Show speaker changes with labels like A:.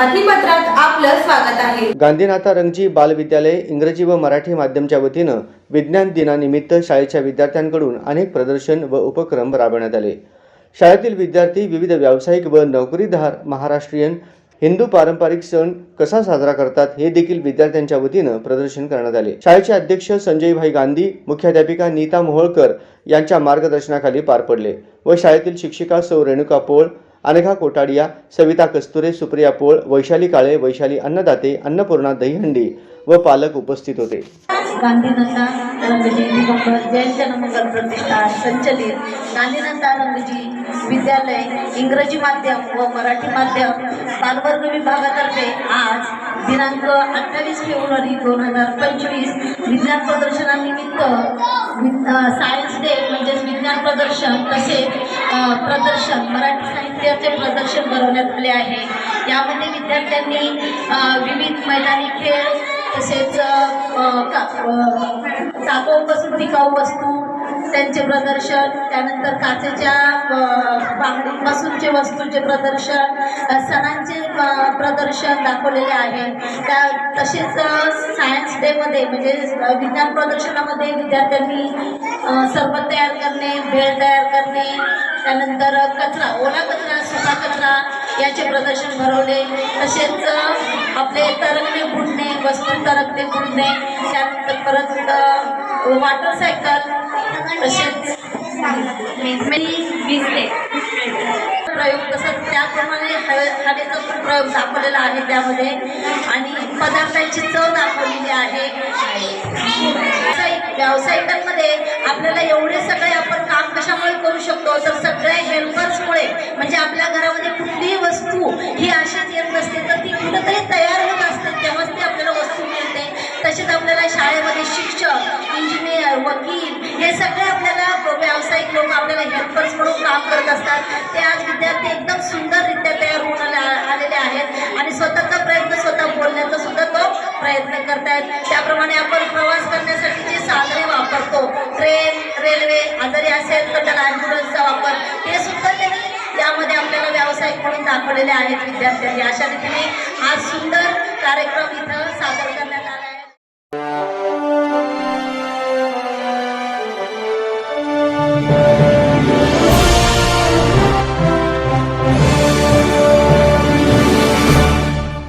A: बातमीपत्रात आपलं स्वागत आहे.
B: गांधीनाथा रंगजी बालविद्यालय इंग्रजी व मराठी माध्यमच्या वतीनं विज्ञान दिनानिमित्त शाळेच्या विद्यार्थ्यांकडून अनेक प्रदर्शन व उपक्रम राबवण्यात आले. शाळेतील विद्यार्थी विविध व्यावसायिक व नोकरीदार महाराष्ट्रीयन हिंदू पारंपरिक सण कसा साजरा करतात हे देखील विद्यार्थ्यांच्या वतीनं प्रदर्शन करण्यात आले. शाळेचे अध्यक्ष संजयभाई गांधी मुख्याध्यापिका नीता मोहोळकर यांच्या मार्गदर्शनाखाली पार पडले व शाळेतील शिक्षिका सौ रेणुका पोळ अनघा कोटाडिया सविता कस्तुरे सुप्रिया पोळ वैशाली काळे वैशाली अन्नदाते अन्नपूर्णा दहीहंडी व पालक उपस्थित होते.
C: गांधीनंदा रंगजी जैन प्रतिष्ठान संचलित. गांधीनंदा रंगजी विद्यालय इंग्रजी माध्यम व मराठी माध्यम बालवर्ग विभागातर्फे आज दिनांक अठ्ठावीस फेब्रुवारी दोन हजार पंचवीस विज्ञान प्रदर्शनानिमित्त सायन्स डे म्हणजेच विज्ञान प्रदर्शन तसेच प्रदर्शन मराठी नृत्याचे प्रदर्शन भरवण्यात आले आहे. यामध्ये विद्यार्थ्यांनी विविध मैदानी खेळ तसेच अ, का टिकाऊ वस्तू त्यांचे प्रदर्शन त्यानंतर काचेच्या बांगडीपासूनचे वस्तूंचे प्रदर्शन सणांचे प्रदर्शन दाखवलेले आहे. त्या तसेच सायन्स डेमध्ये म्हणजे विज्ञान प्रदर्शनामध्ये विद्यार्थ्यांनी सरबत तयार करणे भेळ तयार करणे त्यानंतर कचरा ओला कचरा सुका कचरा याचे प्रदर्शन भरवले. तसेच आपले तरंगणे बुडणे वस्तू तरंगणे बुडणे त्यानंतर परत वॉटर सायकल तसेच भिजते प्रयोग तसंच त्याप्रमाणे हवे हवेचा पण प्रयोग दाखवलेला आहे त्यामध्ये. आणि पदार्थांची चव दाखवलेली आहे. व्यावसायिक व्यावसायिकांमध्ये आपल्याला एवढे सगळे आपण काम कशामुळे करू शकतो? म्हणजे आपल्या घरामध्ये कुठलीही वस्तू ही अशीच येत नसते. तर ती कुठंतरी तयार होत असते. तेव्हाच ती आपल्याला वस्तू मिळते. तसेच आपल्याला शाळेमध्ये शिक्षक इंजिनियर वकील हे सगळे आपल्याला व्यावसायिक लोक आपल्याला हेल्पर्स म्हणून काम करत असतात. ते आज विद्यार्थी एकदम सुंदररित्या तयार होऊन आलेले आहेत. आणि स्वतःचा प्रयत्न स्वतः बोलण्याचा सुद्धा तो प्रयत्न करतायत. त्याप्रमाणे आपण प्रवास करण्यासाठी जे साधने वापरतो ट्रेन रेल्वे आजारी असेल तर त्याला ॲम्ब्युलन्सचा वापर हे सुद्धा त्यामध्ये आपल्याला व्यावसायिक म्हणून दाखवलेले आहेत विद्यार्थ्यांनी. अशा रीतीने आज सुंदर कार्यक्रम इथं सादर करण्यात आला